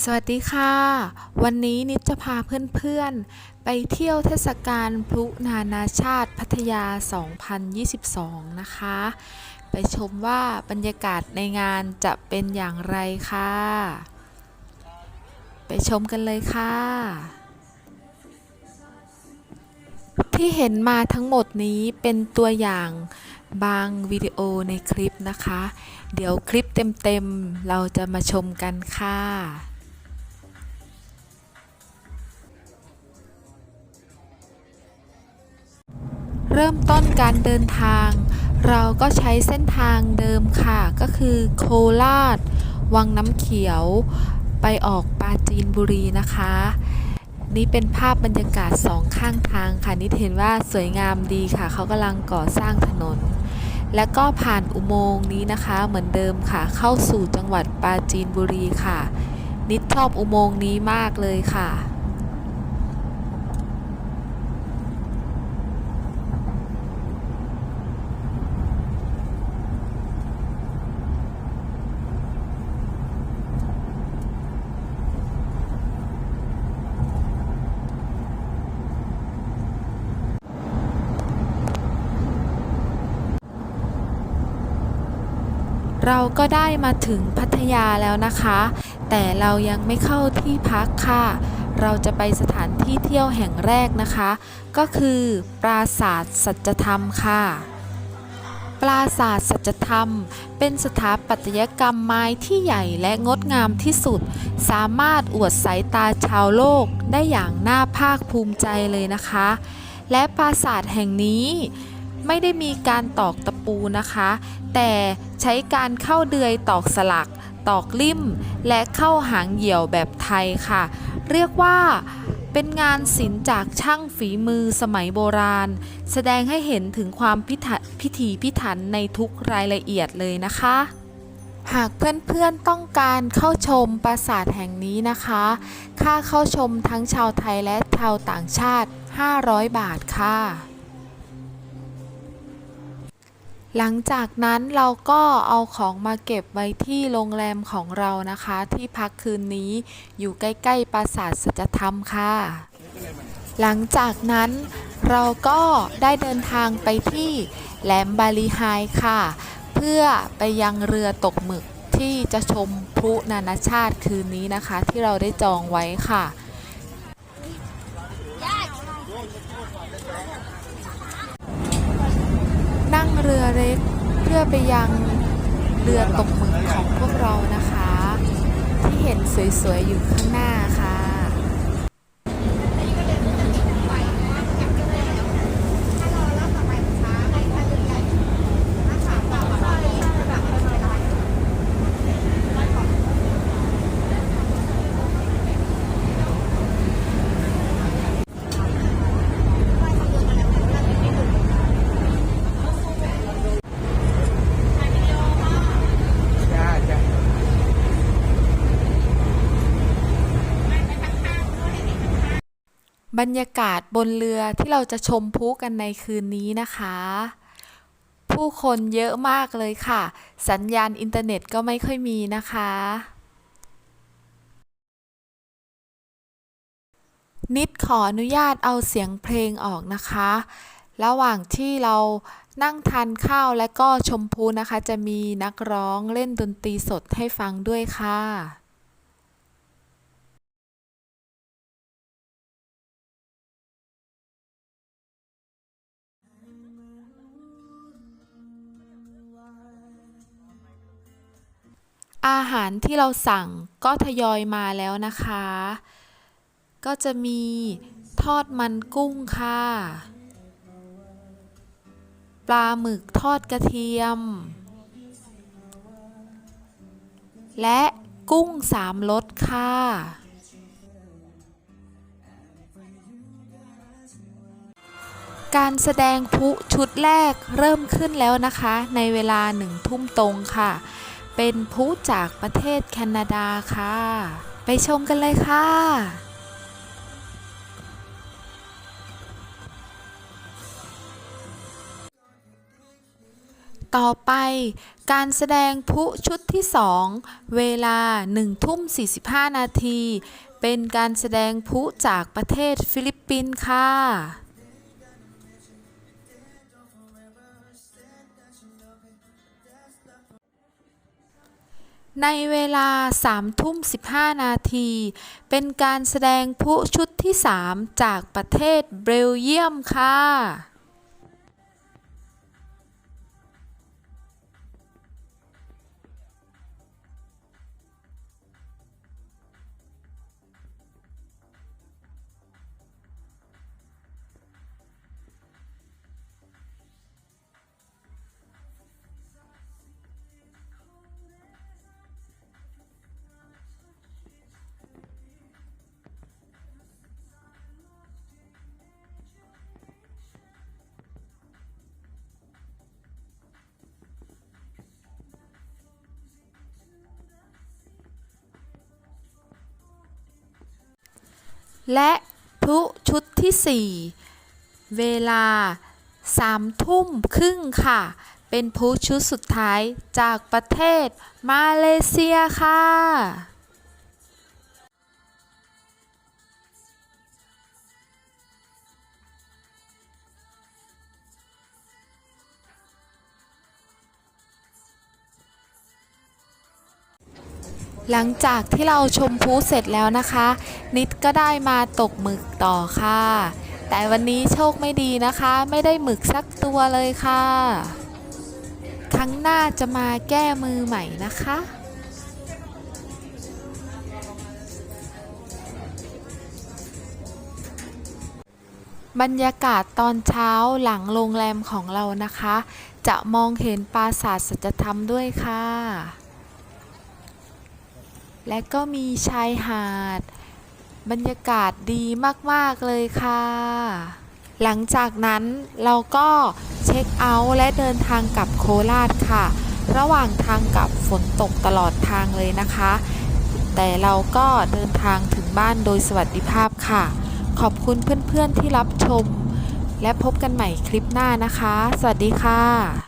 สวัสดีค่ะ วันนี้นิดจะพาเพื่อนๆ ไปเที่ยวเทศกาลพลุนานาชาติพัทยา 2022 นะคะ ไปชมว่าบรรยากาศในงานจะเป็นอย่างไรค่ะ ไปชมกันเลยค่ะ ที่เห็นมาทั้งหมดนี้เป็นตัวอย่างบางวิดีโอในคลิปนะคะ เดี๋ยวคลิปเต็มๆ เราจะมาชมกันค่ะ เริ่มต้นการเดินทาง เราก็ใช้เส้นทางเดิมค่ะ ก็คือโคราช วังน้ำเขียว ไปออกปาจีนบุรีนะคะ นี่เป็นภาพบรรยากาศสองข้างทางค่ะนิดเห็นว่าสวยงามดีค่ะ เขากำลังก่อสร้างถนน และก็ผ่านอุโมงค์นี้นะคะ เหมือนเดิมค่ะ เข้าสู่จังหวัดปาจีนบุรีค่ะ นิดชอบอุโมงค์นี้มากเลยค่ะ เราก็ได้มาถึงพัทยาแล้วนะคะ แต่เรายังไม่เข้าที่พักค่ะ เราจะไปสถานที่เที่ยวแห่งแรกนะคะ ก็คือ ปราสาทสัจธรรมค่ะ ปราสาทสัจธรรม เป็นสถาปัตยกรรมไม้ที่ใหญ่และงดงามที่สุด สามารถอวดสายตาชาวโลกได้อย่างน่าภาคภูมิใจเลยนะคะ และปราสาทแห่งนี้ไม่ได้มีการตอกตะ ปูนะคะ แต่ใช้การเข้าเดือยตอกสลัก ตอกลิ่ม และเข้าหางเหี่ยวแบบไทยค่ะ เรียกว่าเป็นงานศิลป์จากช่างฝีมือสมัยโบราณ แสดงให้เห็นถึงความพิพิถีพิถันในทุกรายละเอียดเลยนะคะ หากเพื่อนๆต้องการเข้าชมปราสาทแห่งนี้นะคะ ค่าเข้าชมทั้งชาวไทยและชาวต่างชาติ 500 บาทค่ะ หลังจากนั้นเราก็เอาของมาเก็บไว้ที่โรงแรมของเรานะคะ ที่พักคืนนี้อยู่ใกล้ๆปราสาทสัจธรรมค่ะ หลังจากนั้นเราก็ได้เดินทางไปที่แหลมบาลีไฮค่ะ เพื่อไปยังเรือตกหมึกที่จะชมพลุนานาชาติคืนนี้นะคะ ที่เราได้จองไว้ค่ะ เรือเล็กเพื่อไปยังเรือตกหมึกของพวกเรานะคะ ที่เห็นสวยๆอยู่ข้างหน้าค่ะ บรรยากาศบนเรือที่เราจะชมพุกันในคืนนี้นะคะ ผู้คนเยอะมากเลยค่ะ สัญญาณอินเทอร์เน็ตก็ไม่ค่อยมีนะคะ นิดขออนุญาตเอาเสียงเพลงออกนะคะ ระหว่างที่เรานั่งทานข้าวและก็ชมพลุนะคะ จะมีนักร้องเล่นดนตรีสดให้ฟังด้วยค่ะ อาหารที่เราสั่งก็ทยอยมาแล้วนะคะ ก็จะมีทอดมันกุ้งค่ะ ปลาหมึกทอดกระเทียม และกุ้งสามรสค่ะ การแสดงพุชุดแรกเริ่มขึ้นแล้วนะคะ ในเวลาหนึ่งทุ่มตรงค่ะ เป็นพลุจากประเทศแคนาดาค่ะ ไปชมกันเลยค่ะต่อไปการแสดงพลุชุดที่ 2 เวลา1ทุ่ม 45 นาที เป็นการแสดงพลุจากประเทศฟิลิปปินส์ค่ะ ในเวลา3ทุ่ม15 นาที เป็นการแสดงผู้ชุดที่ 3 จากประเทศเบลเยียมค่ะ และพลุชุดที่ 4 เวลา3ทุ่มครึ่งค่ะ เป็นพลุชุดสุดท้ายจากประเทศมาเลเซียค่ะ หลังจากที่เราชมพลุเสร็จแล้วนะคะ นิดก็ได้มาตกหมึกต่อค่ะ แต่วันนี้โชคไม่ดีนะคะ ไม่ได้หมึกสักตัวเลยค่ะครั้งหน้าจะมาแก้มือใหม่นะคะ บรรยากาศตอนเช้าหลังโรงแรมของเรานะคะ จะมองเห็นปราสาทสัจธรรมด้วยค่ะ และก็มีชายหาด บรรยากาศดีมาก ๆ เลยค่ะ หลังจากนั้นเราก็เช็คเอาท์และเดินทางกลับโคราชค่ะ ระหว่างทางกลับฝนตกตลอดทางเลยนะคะ แต่เราก็เดินทางถึงบ้านโดยสวัสดิภาพค่ะ ขอบคุณเพื่อน ๆ ที่รับชม และพบกันใหม่คลิปหน้านะคะ สวัสดีค่ะ